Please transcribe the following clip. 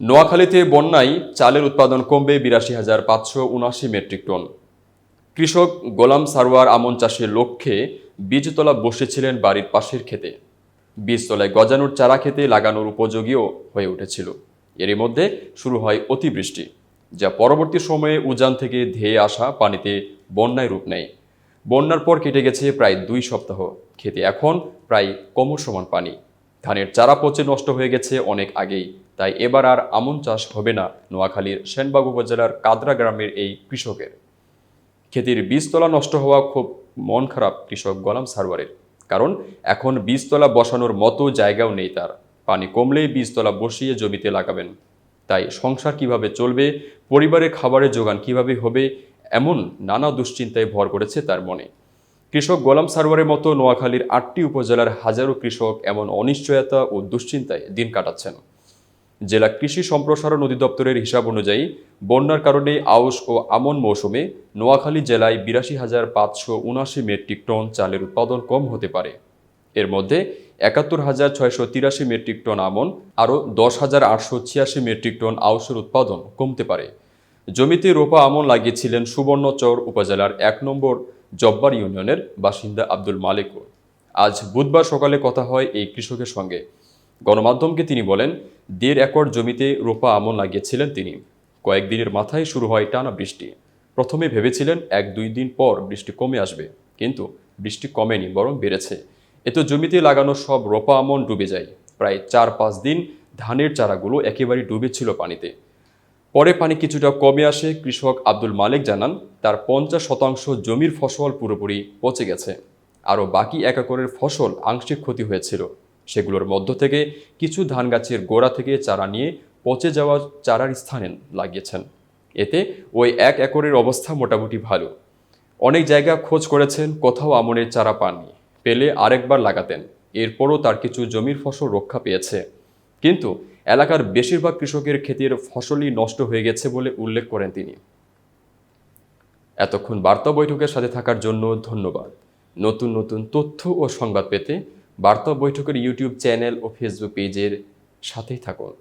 নোয়াখালীতে বন্যায় চালের উৎপাদন কমবে বিরাশি হাজার পাঁচশো উনআশি মেট্রিক টন। কৃষক গোলাম সারোয়ার আমন চাষের লক্ষ্যে বীজতলা বসেছিলেন বাড়ির পাশের ক্ষেতে বীজতলায় গজানোর চারা খেতে লাগানোর উপযোগীও হয়ে উঠেছিল। এরই মধ্যে শুরু হয় অতিবৃষ্টি, যা পরবর্তী সময়ে উজান থেকে ধেয়ে আসা পানিতে বন্যায় রূপ নেয়। বন্যার পর কেটে গেছে প্রায় দুই সপ্তাহ। খেতে এখন প্রায় কোমর সমান পানি। ধানের চারা পচে নষ্ট হয়ে গেছে অনেক আগেই। তাই এবার আর আমন চাষ হবে না নোয়াখালীর সেনবাগ উপজেলার কাদরা গ্রামের এই কৃষকের। ক্ষেতের বীজতলা নষ্ট হওয়া খুব মন খারাপ কৃষক গোলাম সারওয়ারের। কারণ এখন বীজতলা বসানোর মতো জায়গাও নেই তার। পানি কমলেই বীজতলা বসিয়ে জমিতে লাগাবেন। তাই সংসার কীভাবে চলবে পরিবারের খাবারের যোগান কীভাবে হবে, এমন নানা দুশ্চিন্তায় ভর করেছে তার মনে। কৃষক গোলাম সারওয়ারের মতো নোয়াখালীর আটটি উপজেলার হাজারো কৃষক এমন অনিশ্চয়তা ও দুশ্চিন্তায় দিন কাটাচ্ছেন। জেলা কৃষি সম্প্রসারণ অধিদপ্তরের হিসাব অনুযায়ী বন্যার কারণে আউশ ও আমন মৌসুমে নোয়াখালী জেলায় বিরাশি হাজার পাঁচশো উনআশি মেট্রিক টন চালের উৎপাদন কম হতে পারে। এর মধ্যে একাত্তর হাজার ছয়শো তিরাশি মেট্রিক টন আমন, আরও দশ হাজার আটশো ছিয়াশি মেট্রিক টন আউশের উৎপাদন কমতে পারে। জমিতে রোপা আমন লাগিয়েছিলেন সুবর্ণচর উপজেলার এক নম্বর জব্বার ইউনিয়নের বাসিন্দা আব্দুল মালিকও। আজ বুধবার সকালে কথা হয় এই কৃষকের সঙ্গে। গণমাধ্যমকে তিনি বলেন, দেড় একর জমিতে রোপা আমন লাগিয়েছিলেন তিনি। কয়েকদিনের মাথায় শুরু হয় টানা বৃষ্টি। প্রথমে ভেবেছিলেন এক দুই দিন পর বৃষ্টি কমে আসবে, কিন্তু বৃষ্টি কমেনি, বরং বেড়েছে। এতে জমিতে লাগানো সব রোপা আমন ডুবে যায়। প্রায় চার পাঁচ দিন ধানের চারাগুলো একেবারে ডুবেছিল পানিতে। পরে পানি কিছুটা কমে আসে, কৃষক আব্দুল মালিক জানান, তার পঞ্চাশ শতাংশ জমির ফসল পুরোপুরি পচে গেছে। আরও বাকি এক একরের ফসল আংশিক ক্ষতি হয়েছিল। সেগুলোর মধ্য থেকে কিছু ধান গাছের গোড়া থেকে চারা নিয়ে পচে যাওয়া চারার স্থানে লাগিয়েছেন। এতে ওই এক একরের অবস্থা মোটামুটি ভালো। অনেক জায়গা খোঁজ করেছেন, কোথাও আমনের চারা পাননি। পেলে আরেকবার লাগাতেন। এরপরও তার কিছু জমির ফসল রক্ষা পেয়েছে। কিন্তু এলাকার বেশিরভাগ কৃষকের ক্ষেতের ফসলই নষ্ট হয়ে গেছে বলে উল্লেখ করেন তিনি। এতক্ষণ বার্তা বৈঠকের সাথে থাকার জন্য ধন্যবাদ। নতুন নতুন তথ্য ও সংবাদ পেতে বার্তা বৈঠকের ইউটিউব চ্যানেল ও ফেসবুক পেজের সাথেই থাকুন।